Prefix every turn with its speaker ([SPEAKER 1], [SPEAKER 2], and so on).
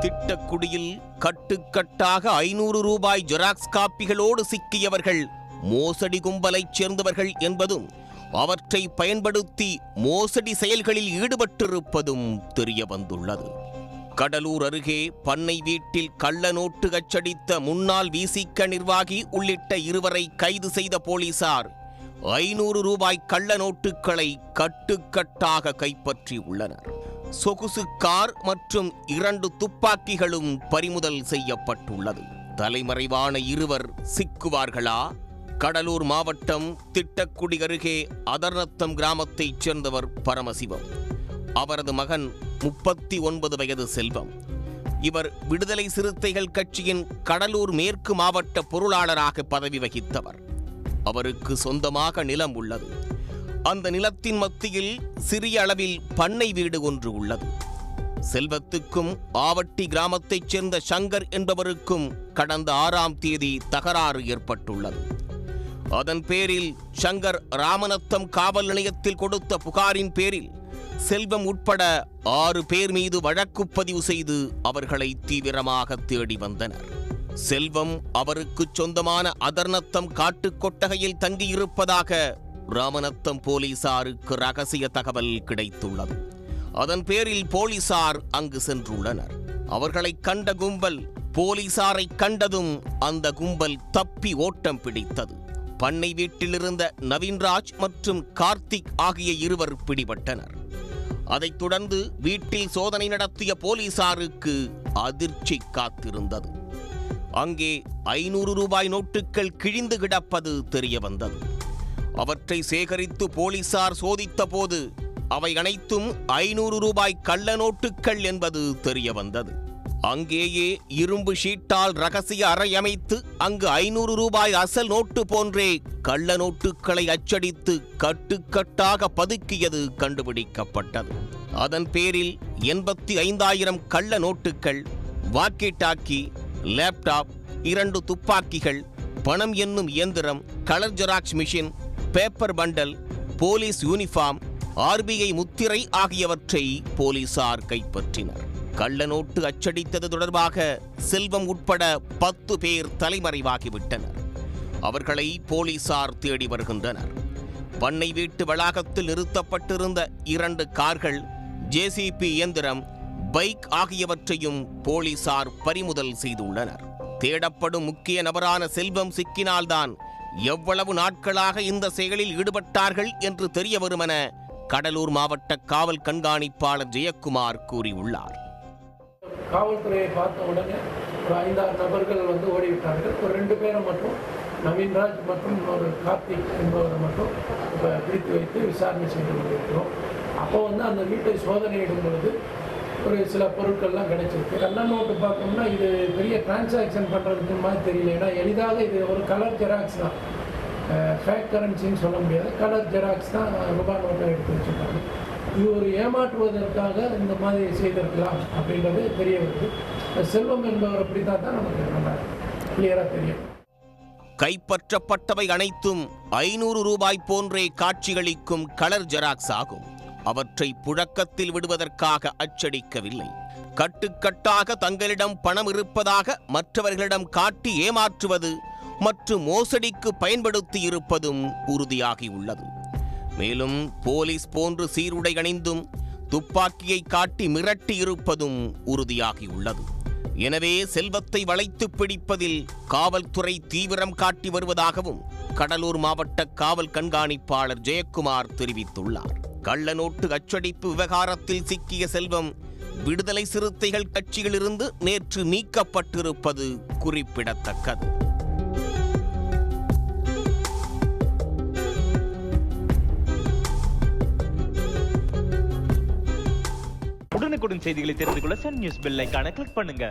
[SPEAKER 1] திட்டக்குடியில் கட்டுக்கட்டாக ஐநூறு ரூபாய் ஜெராக்ஸ் காப்பிகளோடு சிக்கியவர்கள் மோசடி கும்பலைச் சேர்ந்தவர்கள் என்பதும் அவற்றை பயன்படுத்தி மோசடி செயல்களில் ஈடுபட்டிருப்பதும் தெரிய வந்துள்ளது கடலூர் அருகே பண்ணை வீட்டில் கள்ள நோட்டு அச்சடித்த முன்னாள் விசிக நிர்வாகி உள்ளிட்ட இருவரை கைது செய்த போலீசார் ஐநூறு ரூபாய் கள்ள நோட்டுகளை கட்டுக்கட்டாக கைப்பற்றி உள்ளனர் சொகுசு கார் மற்றும் இரண்டு துப்பாக்கிகளும் பறிமுதல் செய்யப்பட்டுள்ளது. தலைமறைவான இருவர் சிக்குவார்களா? கடலூர் மாவட்டம் திட்டக்குடி அருகே அதர்நத்தம் கிராமத்தைச் சேர்ந்தவர் பரமசிவம். அவரது மகன் முப்பத்தி ஒன்பது வயது செல்வம். இவர் விடுதலை சிறுத்தைகள் கட்சியின் கடலூர் மேற்கு மாவட்ட பொருளாளராக பதவி வகித்தவர். அவருக்கு சொந்தமாக நிலம் உள்ளது. அந்த நிலத்தின் மத்தியில் சிறிய அளவில் பண்ணை வீடு ஒன்று உள்ளது. செல்வத்துக்கும் ஆவட்டி கிராமத்தைச் சேர்ந்த சங்கர் என்பவருக்கும் கடந்த ஆறாம் தேதி தகராறு ஏற்பட்டுள்ளது. அதன் பேரில் சங்கர் ராமநத்தம் காவல் நிலையத்தில் கொடுத்த புகாரின் பேரில் செல்வம் உட்பட ஆறு பேர் மீது வழக்கு பதிவு செய்து அவர்களை தீவிரமாக தேடி வந்தனர். செல்வம் அவருக்கு சொந்தமான அதர்நத்தம் காட்டுக் கொட்டகையில் தங்கியிருப்பதாக ராமநத்தம் போலீசாருக்கு ரகசிய தகவல் கிடைத்துள்ளது. அதன் பேரில் போலீசார் அங்கு சென்றுள்ளனர். அவர்களை கண்ட கும்பல் போலீசாரை கண்டதும் அந்த கும்பல் தப்பி ஓட்டம் பிடித்தது. பண்ணை வீட்டிலிருந்த நவீன்ராஜ் மற்றும் கார்த்திக் ஆகிய இருவர் பிடிபட்டனர். அதைத் தொடர்ந்து வீட்டில் சோதனை நடத்திய போலீசாருக்கு அதிர்ச்சி காத்திருந்தது. அங்கே ஐநூறு ரூபாய் நோட்டுகள் கிழிந்து கிடப்பது தெரிய வந்தது அவற்றை சேகரித்து போலீசார் சோதித்தபோது அவை அனைத்தும் ஐநூறு ரூபாய் கள்ள நோட்டுகள் என்பது தெரிய வந்தது அங்கேயே இரும்பு ஷீட்டால் ரகசிய அறை அமைத்து அங்கு ஐநூறு ரூபாய் அசல் நோட்டு போன்றே கள்ள நோட்டுகளை அச்சடித்து கட்டுக்கட்டாக பதுக்கியது கண்டுபிடிக்கப்பட்டது. அதன் பேரில் எண்பத்தி ஐந்தாயிரம் கள்ள நோட்டுகள் வாக்கி டாக்கி லேப்டாப் இரண்டு துப்பாக்கிகள் பணம் என்னும் இயந்திரம் colour xerox machine paper bundle police uniform RBI முத்திரை ஆகியவற்றை போலீசார் கைப்பற்றினர். கள்ள நோட்டு அச்சடித்தது தொடர்பாக செல்வம் உட்பட பத்து பேர் தலைமறைவாகிவிட்டனர். அவர்களை போலீசார் தேடி வருகின்றனர். பண்ணை வீட்டு வளாகத்தில் நிறுத்தப்பட்டிருந்த இரண்டு கார்கள் ஜேசிபி இயந்திரம் பைக் ஆகியவற்றையும் போலீசார் பறிமுதல் செய்துள்ளனர். தேடப்படும் முக்கிய நபரான செல்வம் சிக்கினால்தான் எவ்வளவு நாட்களாக இந்த செயலில் ஈடுபட்டார்கள் என்று தெரிய வருமென கடலூர் மாவட்ட காவல் கண்காணிப்பாளர் ஜெயக்குமார் கூறியுள்ளார்.
[SPEAKER 2] காவல்துறையை பார்த்த உடனே ஒரு ஐந்தாறு நபர்கள் வந்து ஓடிவிட்டார்கள். ஒரு ரெண்டு பேரை மட்டும் நவீன்ராஜ் மற்றும் ஒரு கார்த்திக் என்பவரை மட்டும் இப்போ பிடித்து வைத்து விசாரணை செய்து கொண்டிருக்கிறோம். அப்போ வந்து அந்த வீட்டை சோதனையிடும் பொழுது ஒரு சில பொருட்கள்லாம் கிடைச்சிருக்கு. கள்ள நோட்டு பார்த்தோம்னா இது பெரிய டிரான்சாக்ஷன் பண்ணுறதுக்கு மாதிரி தெரியல. ஏன்னா எளிதாக இது ஒரு கலர் ஜெராக்ஸ் தான். ஃபேக் கரன்சின்னு சொல்ல முடியாது. கலர் ஜெராக்ஸ் தான் ரூபாய் நோட்டை எடுத்து வச்சுருக்காங்க. இது ஒரு ஏமாற்றுவதற்காக இந்த மாதிரி செய்திருக்கலாம் அப்படின்றது தெரிய வருது. செல்வம் என்பவர் அப்படி தான் தான் நமக்கு நல்லா கிளியராக தெரியும்.
[SPEAKER 1] கைப்பற்றப்பட்டவை அனைத்தும் ஐநூறு ரூபாய் போன்றே காட்சிகளிக்கும் கலர் ஜெராக்ஸ் ஆகும். அவற்றை புழக்கத்தில் விடுவதற்காக அச்சடிக்கவில்லை. கட்டுக்கட்டாக தங்களிடம் பணம் இருப்பதாக மற்றவர்களிடம் காட்டி ஏமாற்றுவது மற்றும் மோசடிக்கு பயன்படுத்தி இருப்பதும் உறுதியாகியுள்ளது. மேலும் போலீஸ் போன்று சீருடை அணிந்தும் துப்பாக்கியை காட்டி மிரட்டி இருப்பதும் உறுதியாகியுள்ளது. எனவே செல்வத்தை வளைத்து பிடிப்பதில் காவல்துறை தீவிரம் காட்டி வருவதாகவும் கடலூர் மாவட்ட காவல் கண்காணிப்பாளர் ஜெயக்குமார் தெரிவித்துள்ளார். கள்ளநோட்டு அச்சடிப்பு விவகாரத்தில் சிக்கிய செல்வம் விடுதலை சிறுத்தைகள் கட்சியிலிருந்து நேற்று நீக்கப்பட்டிருப்பது குறிப்பிடத்தக்கது.
[SPEAKER 3] உடனுக்குடன் செய்திகளை தெரிந்து கொள்ள சன் நியூஸ் பெல் ஐகானை கிளிக் பண்ணுங்க.